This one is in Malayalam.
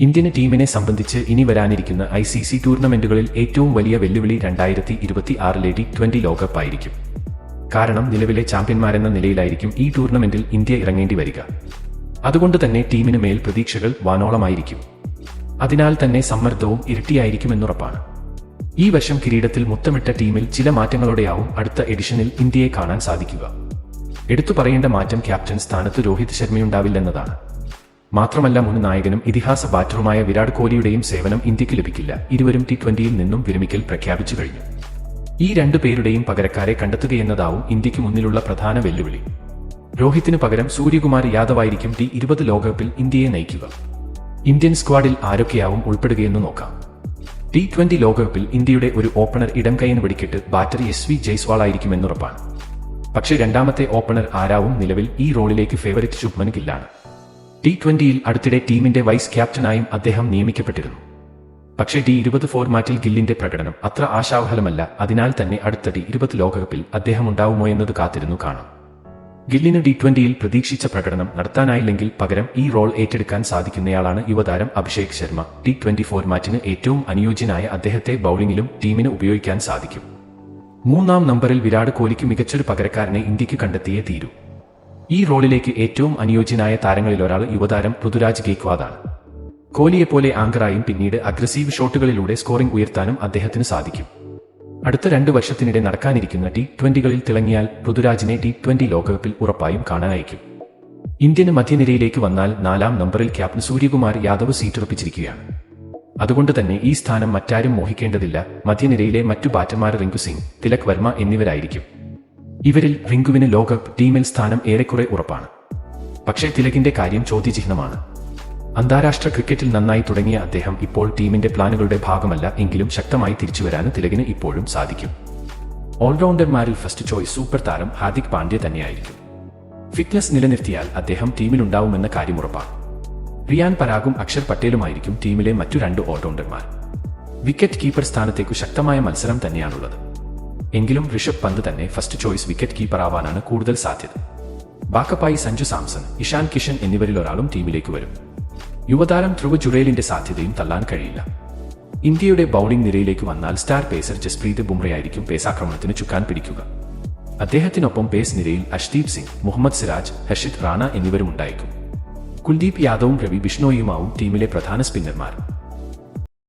ഇന്ത്യൻ ടീമിനെ സംബന്ധിച്ച് ഇനി വരാനിരിക്കുന്ന ഐ സി സി ടൂർണമെന്റുകളിൽ ഏറ്റവും വലിയ വെല്ലുവിളി രണ്ടായിരത്തി ഇരുപത്തി ആറിലെ ടി ട്വന്റി ലോകകപ്പ് ആയിരിക്കും. കാരണം നിലവിലെ ചാമ്പ്യന്മാരെന്ന നിലയിലായിരിക്കും ഈ ടൂർണമെന്റിൽ ഇന്ത്യ ഇറങ്ങേണ്ടി വരിക. അതുകൊണ്ട് തന്നെ ടീമിന് മേൽ പ്രതീക്ഷകൾ വാനോളമായിരിക്കും. അതിനാൽ തന്നെ സമ്മർദ്ദവും ഇരട്ടിയായിരിക്കുമെന്നുറപ്പാണ്. ഈ വർഷം കിരീടത്തിൽ മുത്തമിട്ട ടീമിൽ ചില മാറ്റങ്ങളോടെയാവും അടുത്ത എഡിഷനിൽ ഇന്ത്യയെ കാണാൻ സാധിക്കുക. എടുത്തു പറയേണ്ട മാറ്റം ക്യാപ്റ്റൻ സ്ഥാനത്ത് രോഹിത് ശർമ്മയുണ്ടാവില്ലെന്നതാണ്. മാത്രമല്ല മുൻ നായകനും ഇതിഹാസ ബാറ്ററുമായ വിരാട് കോഹ്ലിയുടെയും സേവനം ഇന്ത്യയ്ക്ക് ലഭിക്കില്ല. ഇരുവരും ടി ട്വന്റിയിൽ നിന്നും വിരമിക്കൽ പ്രഖ്യാപിച്ചു കഴിഞ്ഞു. ഈ രണ്ടു പേരുടെയും പകരക്കാരെ കണ്ടെത്തുകയെന്നതാവും ഇന്ത്യയ്ക്ക് മുന്നിലുള്ള പ്രധാന വെല്ലുവിളി. രോഹിത്തിനു പകരം സൂര്യകുമാർ യാദവായിരിക്കും ടി ഇരുപത് ലോകകപ്പിൽ ഇന്ത്യയെ നയിക്കുക. ഇന്ത്യൻ സ്ക്വാഡിൽ ആരൊക്കെയാവും ഉൾപ്പെടുകയെന്ന് നോക്കാം. ടി ട്വന്റി ലോകകപ്പിൽ ഇന്ത്യയുടെ ഒരു ഓപ്പണർ ഇടം കൈന് വെടിക്കെട്ട് ബാറ്ററി എസ് വി ജയ്സ്വാൾ ആയിരിക്കുമെന്നുറപ്പാണ്. പക്ഷേ രണ്ടാമത്തെ ഓപ്പണർ ആരാവും നിലവിൽ ഈ റോളിലേക്ക് ഫേവറിറ്റ് ശുഭ്മൻ ഗില്ലാണ് ടി ട്വന്റിയിൽ അടുത്തിടെ ടീമിന്റെ വൈസ് ക്യാപ്റ്റനായും അദ്ദേഹം നിയമിക്കപ്പെട്ടിരുന്നു. പക്ഷേ ടി ഇരുപത് ഫോർമാറ്റിൽ ഗില്ലിന്റെ പ്രകടനം അത്ര ആശാവഹലമല്ല. അതിനാൽ തന്നെ അടുത്ത ടി ഇരുപത് ലോകകപ്പിൽ അദ്ദേഹം ഉണ്ടാവുമോ എന്നത് കാത്തിരുന്നു കാണാം. ഗില്ലിന് ടി ട്വന്റിയിൽ പ്രതീക്ഷിച്ച പ്രകടനം നടത്താനായില്ലെങ്കിൽ പകരം ഈ റോൾ ഏറ്റെടുക്കാൻ സാധിക്കുന്നയാളാണ് യുവതാരം അഭിഷേക് ശർമ്മ. ടി ട്വന്റി ഫോർമാറ്റിന് ഏറ്റവും അനുയോജ്യനായ അദ്ദേഹത്തെ ബൌളിംഗിലും ടീമിന് ഉപയോഗിക്കാൻ സാധിക്കും. മൂന്നാം നമ്പറിൽ വിരാട് കോഹ്ലിക്ക് മികച്ചൊരു പകരക്കാരനെ ഇന്ത്യയ്ക്ക് കണ്ടെത്തിയേ തീരൂ. ഈ റോളിലേക്ക് ഏറ്റവും അനുയോജ്യനായ താരങ്ങളിലൊരാൾ യുവതാരം പൃഥ്വിരാജ് ഗേക്വാദാണ് കോഹ്ലിയെപ്പോലെ ആങ്കറായും പിന്നീട് അഗ്രസീവ് ഷോട്ടുകളിലൂടെ സ്കോറിംഗ് ഉയർത്താനും അദ്ദേഹത്തിന് സാധിക്കും. അടുത്ത രണ്ട് വർഷത്തിനിടെ നടക്കാനിരിക്കുന്ന ടി ട്വന്റികളിൽ തിളങ്ങിയാൽ പൃഥ്വിരാജിനെ ടി ട്വന്റി ലോകകപ്പിൽ ഉറപ്പായും കാണാനായിരിക്കും. ഇന്ത്യന് മധ്യനിരയിലേക്ക് വന്നാൽ നാലാം നമ്പറിൽ ക്യാപ്റ്റൻ സൂര്യകുമാർ യാദവ് സീറ്റുറപ്പിച്ചിരിക്കുകയാണ്. അതുകൊണ്ട് തന്നെ ഈ സ്ഥാനം മറ്റാരും മോഹിക്കേണ്ടതില്ല. മധ്യനിരയിലെ മറ്റു ബാറ്റന്മാർ റിങ്കു സിംഗ് തിലക് വർമ്മ എന്നിവരായിരിക്കും. ഇവരിൽ റിങ്കുവിന് ലോകകപ്പ് ടീമിൽ സ്ഥാനം ഏറെക്കുറെ ഉറപ്പാണ്. പക്ഷേ തിലകിന്റെ കാര്യം ചോദ്യചിഹ്നമാണ്. അന്താരാഷ്ട്ര ക്രിക്കറ്റിൽ നന്നായി തുടങ്ങിയ അദ്ദേഹം ഇപ്പോൾ ടീമിന്റെ പ്ലാനുകളുടെ ഭാഗമല്ല എങ്കിലും ശക്തമായി തിരിച്ചുവരാൻ തിലകിന് ഇപ്പോഴും സാധിക്കും. ഓൾറൗണ്ടർമാരിൽ ഫസ്റ്റ് ചോയ്സ് സൂപ്പർ താരം ഹാർദിക് പാണ്ഡ്യ തന്നെയായിരിക്കും. ഫിറ്റ്നസ് നിലനിർത്തിയാൽ അദ്ദേഹം ടീമിലുണ്ടാവുമെന്ന കാര്യം ഉറപ്പാണ്. റിയാൻ പരാഗും അക്ഷർ പട്ടേലുമായിരിക്കും ടീമിലെ മറ്റു രണ്ട് ഓൾറൗണ്ടർമാർ. വിക്കറ്റ് കീപ്പർ സ്ഥാനത്തേക്കു ശക്തമായ മത്സരം തന്നെയാണുള്ളത്. എങ്കിലും ഋഷഭ് പന്ത് തന്നെ ഫസ്റ്റ് ചോയ്സ് വിക്കറ്റ് കീപ്പർ ആവാനാണ് കൂടുതൽ സാധ്യത. ബാക്കപ്പായി സഞ്ജു സാംസൺ ഇഷാൻ കിഷൻ എന്നിവരിൽ ഒരാളും ടീമിലേക്ക് വരും. യുവതാരം ധ്രുവ ജുറേലിന്റെ സാധ്യതയും തള്ളാൻ കഴിയില്ല. ഇന്ത്യയുടെ ബൌളിംഗ് നിരയിലേക്ക് വന്നാൽ സ്റ്റാർ പേസർ ജസ്പ്രീത് ബുംറയായിരിക്കും പേസാക്രമണത്തിന് ചുക്കാൻ പിടിക്കുക. അദ്ദേഹത്തിനൊപ്പം പേസ് നിരയിൽ അഷ്ദീപ് സിംഗ് മുഹമ്മദ് സിറാജ് ഹർഷിത് റാണ എന്നിവരും ഉണ്ടായേക്കും. കുൽദീപ് യാദവും രവി ബിഷ്ണോയുമാവും ടീമിലെ പ്രധാന സ്പിന്നർമാർ